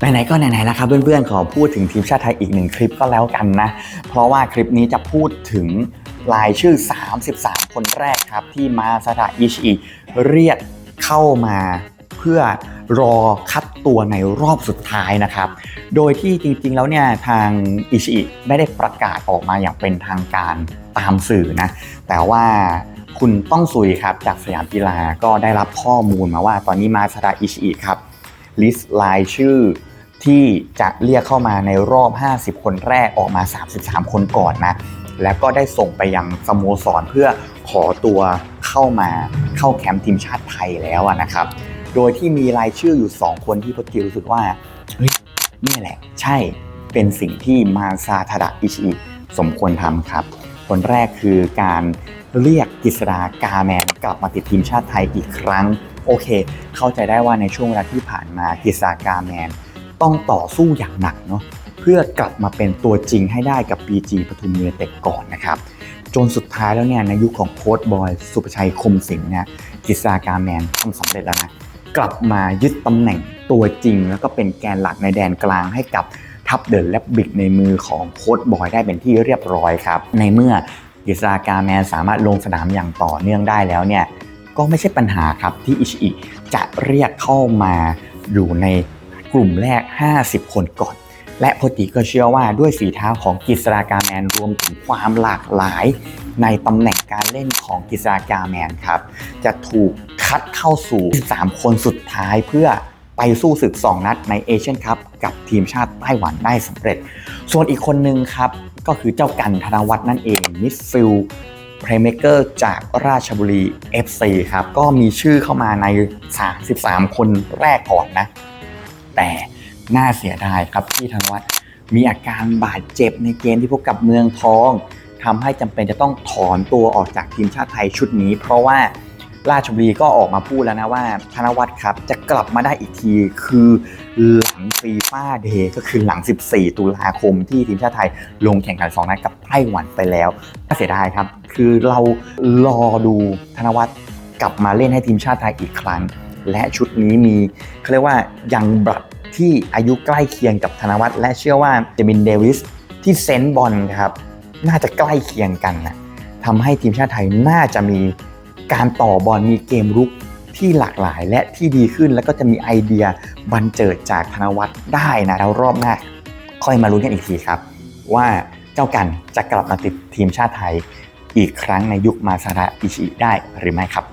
ไหนๆก็ไหนๆแล้วครับเพื่อนๆขอพูดถึงทีมชาติไทยอีกหนึ่งคลิปก็แล้วกันนะ เพราะว่าคลิปนี้จะพูดถึงรายชื่อ 33 คนแรกครับ ที่มาสถาอิชิเรียกเข้ามาเพื่อรอคัดตัวในรอบสุดท้ายนะครับ โดยที่จริงๆ แล้วเนี่ยทางอิชิไม่ได้ประกาศออกมาอย่างเป็นทางการตามสื่อนะ แต่ว่าคุณต้องซุยครับจากสยามกีฬาก็ได้รับข้อมูลมาว่าตอนนี้มาสดาอิชิครับลิสต์รายชื่อ ที่จะเรียกเข้ามาในรอบ 50 คนแรกออกมา 33 คนก่อนนะ แล้วก็ได้ส่งไปยังสโมสรเพื่อขอตัวเข้ามาเข้าแคมป์ทีมชาติไทยแล้วนะครับ โดยที่มีรายชื่ออยู่ 2 คนที่พจิรู้สึกว่าเฮ้ยนี่แหละ ใช่เป็นสิ่งที่มาซาทาดะอิชิสมควรทำครับ คนแรกคือการเรียกกิษดากาแมนกลับมาติดทีมชาติไทยอีกครั้ง โอเค เข้าใจได้ว่าในช่วงเวลาที่ผ่านมากิษดากาแมน ต้องต่อสู้อย่างหนักเนาะเพื่อกลับมาเป็นตัวจริงให้ได้กับ BG ปทุมเมืองเต็กก่อนนะครับ จนสุดท้ายแล้วเนี่ยในยุคของโค้ชบอย สุประชัยคมสิงห์เนี่ยกิษากาแมนทำสำเร็จแล้วนะกลับมายึดตำแหน่งตัวจริง แล้วก็เป็นแกนหลักในแดนกลางให้กับทัพเดินและบิกในมือของโค้ชบอยได้เป็นที่เรียบร้อยครับ ในเมื่อกิษากาแมนสามารถลงสนามอย่างต่อเนื่องได้แล้วเนี่ยก็ไม่ใช่ปัญหาครับที่อิชิอิจะเรียกเข้ามาอยู่ในกลุ่มแรก 50 คนก่อน และโพติก็เชื่อว่าด้วยฝีเท้าของกิษดากาแมนรวมถึงความหลากหลายในตำแหน่งการเล่นของกิษดากาแมนครับ จะถูกคัดเข้าสู่3คนสุดท้ายเพื่อไปสู้ศึก 2 นัดในเอเชียนคัพกับทีมชาติไต้หวันได้สำเร็จ ส่วนอีกคนนึงครับ ก็คือเจ้ากันธนวัฒน์นั่นเองมิดฟิลเพลย์เมเกอร์จากราชบุรี FC ครับ ก็มีชื่อเข้ามาใน 33 คนแรกก่อนนะ แต่ น่าเสียดายครับที่ธนวัฒน์มีอาการบาดเจ็บในเกมที่พบกับเมืองทองทำให้จำเป็นจะต้องถอนตัวออกจากทีมชาติไทยชุดนี้ เพราะว่าราชบุรีก็ออกมาพูดแล้วนะว่าธนวัฒน์ครับจะกลับมาได้อีกทีคือหลังฟีฟ่าเดย์ก็คือหลัง 14 ตุลาคมที่ทีมชาติไทยลงแข่งขัน2นัดกับไต้หวันไปแล้วน่าเสียดายครับ คือเรารอดูธนวัฒน์กลับมาเล่นให้ทีมชาติไทยอีกครั้ง และชุดนี้มีเขาเรียกว่ายังบลัด ที่อายุใกล้เคียงกับธนวัฒน์และเชื่อว่าเจมินเดวิสที่เซนต์บอลครับน่าจะใกล้เคียงกันนะทำให้ทีมชาติไทยน่าจะมีการต่อบอลมีเกมรุกที่หลากหลายและที่ดีขึ้นแล้วก็จะมีไอเดียบันเจิดจากธนวัฒน์ได้นะแล้วรอบหน้า ค่อยมาลุ้นกันอีกทีครับ ว่าเจ้ากันจะกลับมาติดทีมชาติไทย อีกครั้งในยุคมาซาระอิชิได้หรือไม่ครับ